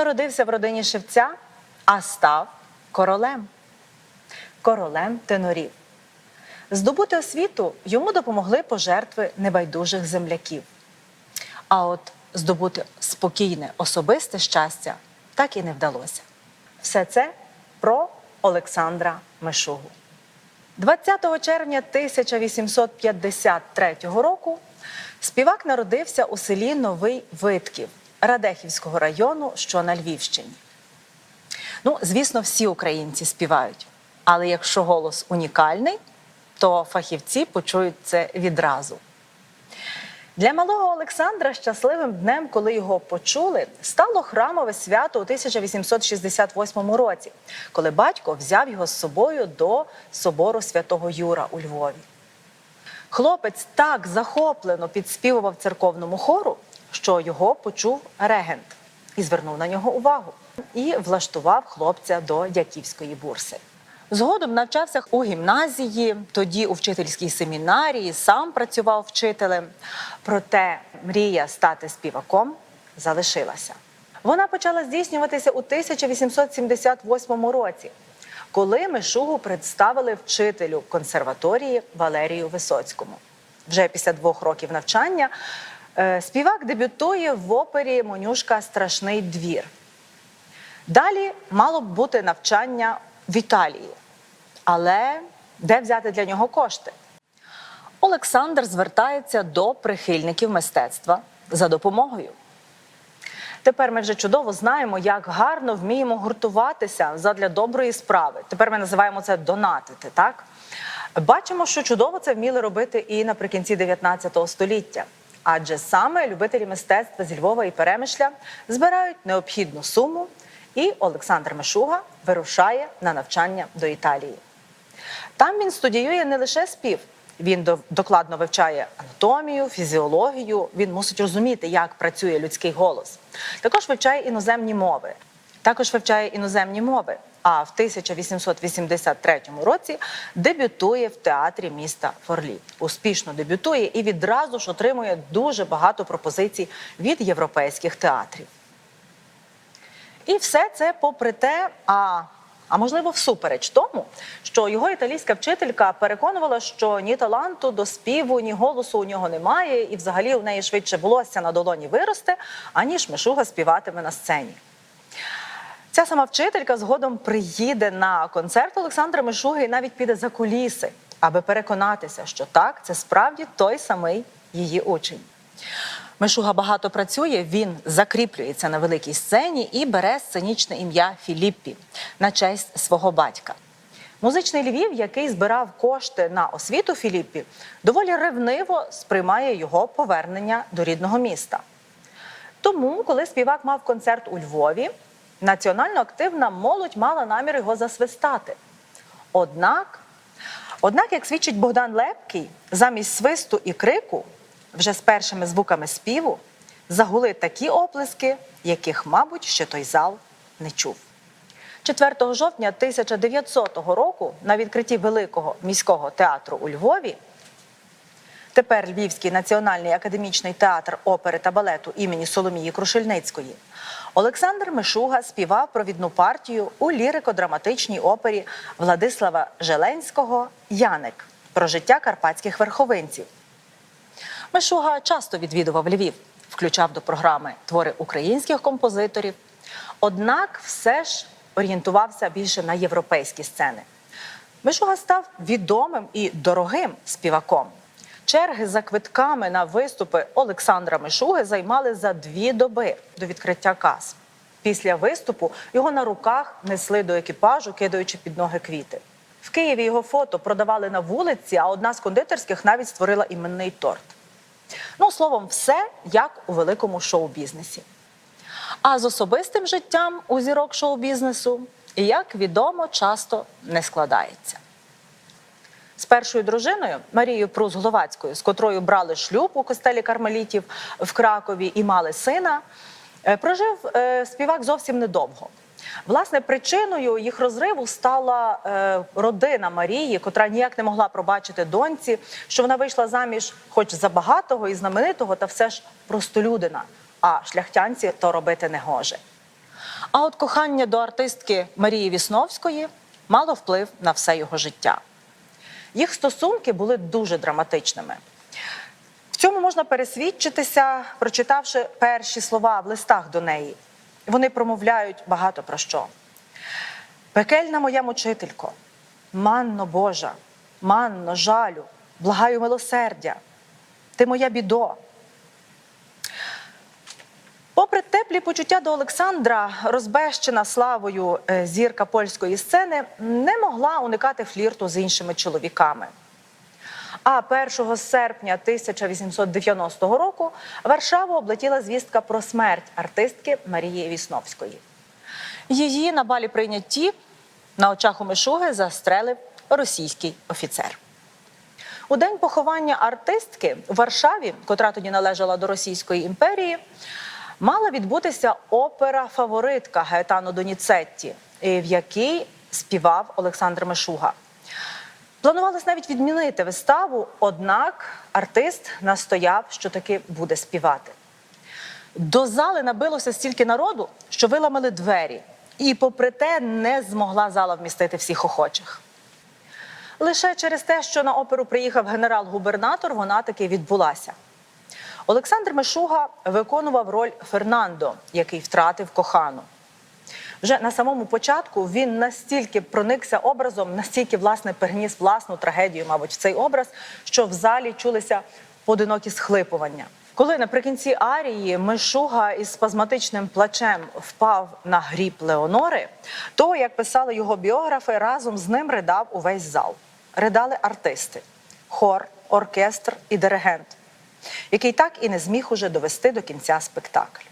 народився в родині шевця, а став королем. Королем тенорів. Здобути освіту йому допомогли пожертви небайдужих земляків. А от здобути спокійне особисте щастя так і не вдалося. Все це про Олександра Мишугу. 20 червня 1853 року співак народився у селі Новий Витків Радехівського району, що на Львівщині. Ну, звісно, всі українці співають. Але якщо голос унікальний, то фахівці почують це відразу. Для малого Олександра щасливим днем, коли його почули, стало храмове свято у 1868 році, коли батько взяв його з собою до собору святого Юра у Львові. Хлопець так захоплено підспівував церковному хору, що його почув регент і звернув на нього увагу і влаштував хлопця до дяківської бурси. Згодом навчався у гімназії, тоді у вчительській семінарії, сам працював вчителем. Проте мрія стати співаком залишилася. Вона почала здійснюватися у 1878 році, коли Мишугу представили вчителю консерваторії Валерію Висоцькому. Вже після двох років навчання співак дебютує в опері Монюшка Страшний двір. Далі мало б бути навчання в Італії. Але де взяти для нього кошти? Олександр звертається до прихильників мистецтва за допомогою. Тепер ми вже чудово знаємо, як гарно вміємо гуртуватися задля доброї справи. Тепер ми називаємо це донатити. Так бачимо, що чудово це вміли робити і наприкінці 19 століття. Адже саме любителі мистецтва зі Львова і Перемишля збирають необхідну суму, і Олександр Мишуга вирушає на навчання до Італії. Там він студіює не лише спів, він докладно вивчає анатомію, фізіологію. Він мусить розуміти, як працює людський голос. Також вивчає іноземні мови. Також вивчає іноземні мови. А в 1883 році дебютує в театрі міста Форлі. Успішно дебютує і відразу ж отримує дуже багато пропозицій від європейських театрів. І все це попри те, а, а можливо, всупереч тому, що його італійська вчителька переконувала, що ні таланту до співу, ні голосу у нього немає, і взагалі у неї швидше волосся на долоні виросте, аніж Мишуга співатиме на сцені. Ця сама вчителька згодом приїде на концерт Олександра Мишуги і навіть піде за куліси, аби переконатися, що так, це справді той самий її учень. Мишуга багато працює, він закріплюється на великій сцені і бере сценічне ім'я Філіппі на честь свого батька. Музичний Львів, який збирав кошти на освіту Філіппі, доволі ревниво сприймає його повернення до рідного міста. Тому, коли співак мав концерт у Львові, національно активна молодь мала намір його засвистати. Однак, однак, як свідчить Богдан Лепкий, замість свисту і крику, вже з першими звуками співу, загули такі оплески, яких, мабуть, ще той зал не чув. 4 жовтня 1900 року на відкритті Великого міського театру у Львові Тепер Львівський національний академічний театр опери та балету імені Соломії Крушельницької. Олександр Мишуга співав провідну партію у лірико-драматичній опері Владислава Желенського Яник про життя карпатських верховинців. Мишуга часто відвідував Львів, включав до програми твори українських композиторів. Однак все ж орієнтувався більше на європейські сцени. Мишуга став відомим і дорогим співаком. Черги за квитками на виступи Олександра Мишуги займали за дві доби до відкриття кас. Після виступу його на руках несли до екіпажу, кидаючи під ноги квіти. В Києві його фото продавали на вулиці, а одна з кондитерських навіть створила іменний торт. Ну, словом, все як у великому шоу-бізнесі. А з особистим життям у зірок шоу-бізнесу, як відомо, часто не складається. З першою дружиною Марією Прус Гловацькою, з котрою брали шлюб у костелі кармелітів в Кракові і мали сина, е, прожив е, співак зовсім недовго. Власне, причиною їх розриву стала е, родина Марії, котра ніяк не могла пробачити доньці, що вона вийшла заміж, хоч за багатого і знаменитого, та все ж простолюдина. А шляхтянці то робити не гоже. А от кохання до артистки Марії Вісновської мало вплив на все його життя. Їх стосунки були дуже драматичними. В цьому можна пересвідчитися, прочитавши перші слова в листах до неї. Вони промовляють багато про що. Пекельна моя мучителько, манно Божа, манно жалю, благаю милосердя, ти моя бідо. Попри теплі почуття до Олександра, розбещена славою е, зірка польської сцени не могла уникати флірту з іншими чоловіками. А 1 серпня 1890 року Варшаву облетіла звістка про смерть артистки Марії Вісновської. Її на балі прийнятті на очах у Мишуги застрелив російський офіцер. У день поховання артистки в Варшаві, котра тоді належала до Російської імперії, мала відбутися опера Фаворитка Гаетано Доніцетті, в якій співав Олександр Мишуга. Планувалось навіть відмінити виставу, однак артист настояв, що таки буде співати. До зали набилося стільки народу, що виламали двері, і, попри те, не змогла зала вмістити всіх охочих. Лише через те, що на оперу приїхав генерал-губернатор, вона таки відбулася. Олександр Мишуга виконував роль Фернандо, який втратив кохану. Вже на самому початку він настільки проникся образом, настільки власне переніс власну трагедію, мабуть, в цей образ, що в залі чулися поодинокі схлипування. Коли наприкінці арії Мишуга із спазматичним плачем впав на гріб Леонори, то, як писали його біографи, разом з ним ридав увесь зал. Ридали артисти, хор, оркестр і диригент, який так і не зміг уже довести до кінця спектакль.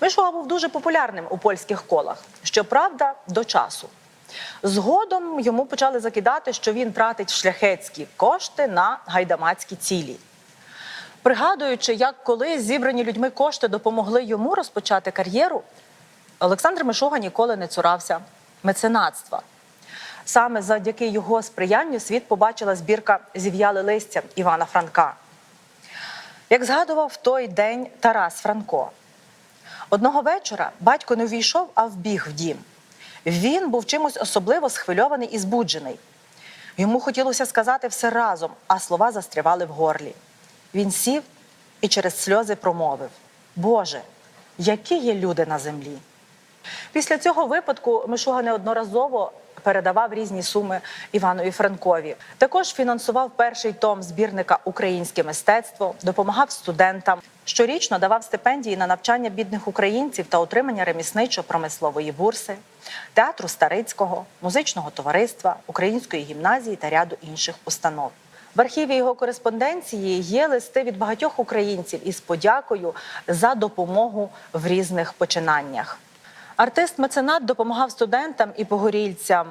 Мишуга був дуже популярним у польських колах, щоправда, до часу. Згодом йому почали закидати, що він тратить шляхетські кошти на гайдамацькі цілі. Пригадуючи, як колись зібрані людьми кошти допомогли йому розпочати кар'єру, Олександр Мишуга ніколи не цурався меценатства. Саме завдяки його сприянню світ побачила збірка Зів'яли листя Івана Франка. Як згадував в той день Тарас Франко, одного вечора батько не увійшов, а вбіг в дім. Він був чимось особливо схвильований і збуджений. Йому хотілося сказати все разом, а слова застрявали в горлі. Він сів і через сльози промовив: Боже, які є люди на землі. Після цього випадку Мишуга неодноразово передавав різні суми Іванові Франкові. Також фінансував перший том збірника Українське мистецтво, допомагав студентам. Щорічно давав стипендії на навчання бідних українців та отримання ремісничо-промислової бурси, театру Старицького, музичного товариства, української гімназії та ряду інших установ. В архіві його кореспонденції є листи від багатьох українців із подякою за допомогу в різних починаннях. Артист-меценат допомагав студентам і погорільцям,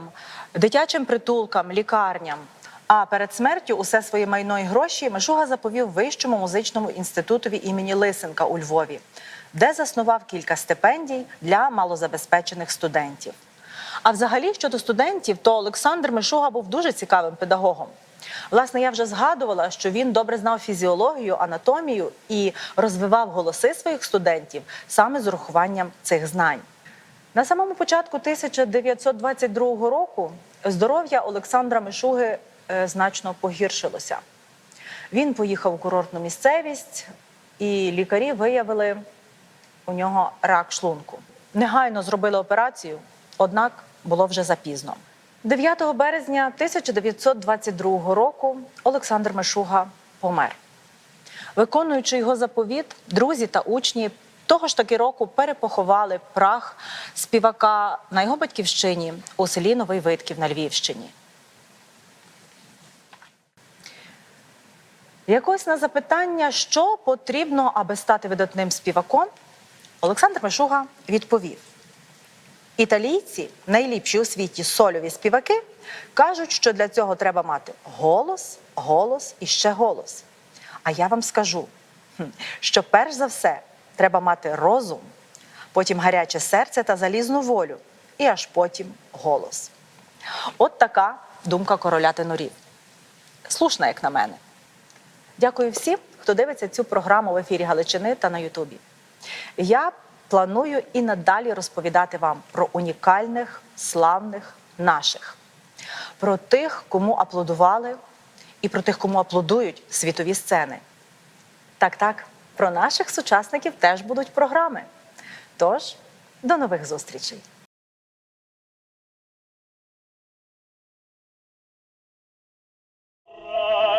дитячим притулкам, лікарням. А перед смертю усе своє майно і гроші Мишуга заповів Вищому музичному інститутові імені Лисенка у Львові, де заснував кілька стипендій для малозабезпечених студентів. А взагалі, щодо студентів, то Олександр Мишуга був дуже цікавим педагогом. Власне, я вже згадувала, що він добре знав фізіологію, анатомію і розвивав голоси своїх студентів саме з урахуванням цих знань. На самому початку 1922 року здоров'я Олександра Мишуги е, значно погіршилося. Він поїхав у курортну місцевість, і лікарі виявили у нього рак шлунку. Негайно зробили операцію, однак було вже запізно. 9 березня 1922 року Олександр Мишуга помер. Виконуючи його заповіт, друзі та учні того ж таки року перепоховали прах співака на його батьківщині у селі Новий Витків на Львівщині. Якось на запитання, що потрібно, аби стати видатним співаком, Олександр Мишуга відповів: італійці, найліпші у світі сольові співаки, кажуть, що для цього треба мати голос, голос і ще голос. А я вам скажу, що перш за все Треба мати розум, потім гаряче серце та залізну волю, і аж потім голос. От така думка короля тенорів. Слушна, як на мене. Дякую всім, хто дивиться цю програму в ефірі Галичини та на Ютубі. Я планую і надалі розповідати вам про унікальних, славних наших, про тих, кому аплодували, і про тих, кому аплодують світові сцени. Так, так. Про наших сучасників теж будуть програми. Тож, до нових зустрічей! Oh.